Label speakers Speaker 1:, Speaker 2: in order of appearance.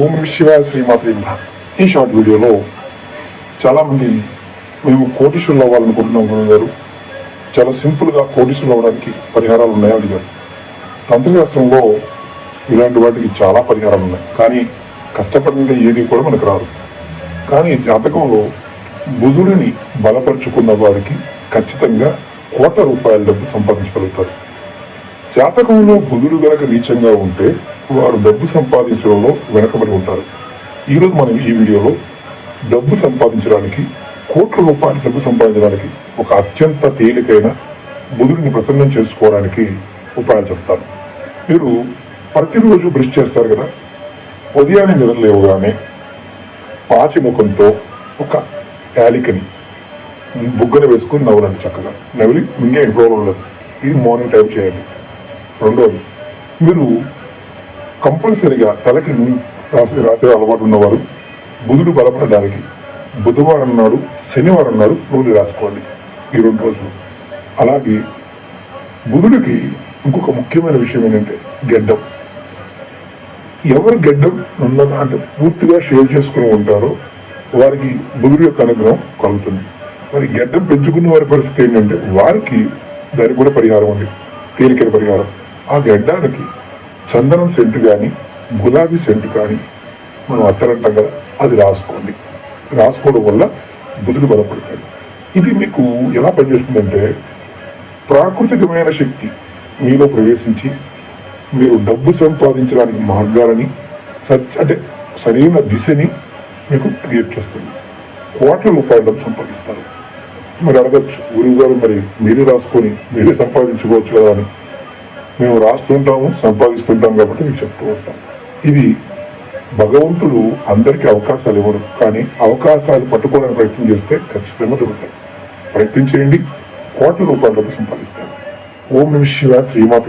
Speaker 1: ఓం శివ శ్రీమాత్రి ఈ షార్ట్ వీడియోలో చాలామంది మేము కోటీశ్వరులు అవ్వాలనుకుంటున్నాం గురువు గారు. చాలా సింపుల్గా కోటీశ్వరులు అవ్వడానికి పరిహారాలు ఉన్నాయని అడిగారు. తంత్రశాస్త్రంలో ఇలాంటి వాటికి చాలా పరిహారాలు ఉన్నాయి. కానీ కష్టపడిన ఏది కూడా మనకు రాదు. కానీ జాతకంలో బుధుడిని బలపరుచుకున్న వారికి ఖచ్చితంగా కోట్ల రూపాయల డబ్బు సంపాదించగలుగుతారు. జాతకంలో బుధుడు గనక నీచంగా ఉంటే వారు డబ్బు సంపాదించడంలో వెనకబడి ఉంటారు. ఈరోజు మనం ఈ వీడియోలో డబ్బు సంపాదించడానికి కోట్ల రూపాయలు డబ్బు సంపాదించడానికి ఒక అత్యంత తేలికైన బుధుడిని ప్రసన్నం చేసుకోవడానికి ఉపాయాలు చెప్తాను. మీరు ప్రతిరోజు బ్రష్ చేస్తారు కదా? ఉదయాన్నే నిద్రలేవగానే పాచి ముఖంతో ఒక యాలికని బుగ్గన వేసుకుని నవ్వులండి చక్కగా. నవ్వి ఇంకేం ప్రాబ్లం లేదు ఇది మార్నింగ్ టైం చేయండి. రెండోది మీరు కంపల్సరిగా తలకి నూనె రాసి రాసే అలవాటు ఉన్నవారు బుధుడు బలపడడానికి బుధవారం నాడు శనివారం నాడు నూనె రాసుకోండి ఈ రెండు రోజులు. అలాగే బుధుడికి ఇంకొక ముఖ్యమైన విషయం ఏంటంటే గెడ్డం. ఎవరు గెడ్డం ఉన్నదా అంటే పూర్తిగా షేవ్ చేసుకుని ఉంటారో వారికి బుధుడి యొక్క అనుగ్రహం కలుగుతుంది. మరి గెడ్డం పెంచుకున్న వారి పరిస్థితి ఏంటంటే వారికి దానికి కూడా పరిహారం ఉంది తేలికైన పరిహారం. ఆ గెడ్డానికి చందనం సెంటు కానీ గులాబీ సెంటు కానీ మనం అత్తరంటాం కదా అది రాసుకోండి. రాసుకోవడం వల్ల బుద్ధుడు బలపడతాడు. ఇది మీకు ఎలా పనిచేస్తుందంటే ప్రాకృతికమైన శక్తి మీలో ప్రవేశించి మీరు డబ్బు సంపాదించడానికి మార్గాలని సచ్ అంటే సరైన దిశని మీకు క్రియేట్ చేస్తుంది. కోట్ల రూపాయలు డబ్బు సంపాదిస్తారు. మరి అడగచ్చు గురువు గారు మరి మీరే రాసుకొని మీరే సంపాదించుకోవచ్చు కదా అని. మేము రాస్తుంటాము సంపాదిస్తుంటాం కాబట్టి మీకు చెప్తూ ఉంటాం. ఇది భగవంతుడు అందరికీ అవకాశాలు ఇవ్వడు. కానీ అవకాశాలు పట్టుకోవడానికి ప్రయత్నం చేస్తే ఖచ్చితంగా దొరుకుతాయి. ప్రయత్నం చేయండి. కోట్ల రూపాయల డబ్బు సంపాదిస్తారు. ఓం నమ శివ శ్రీమాత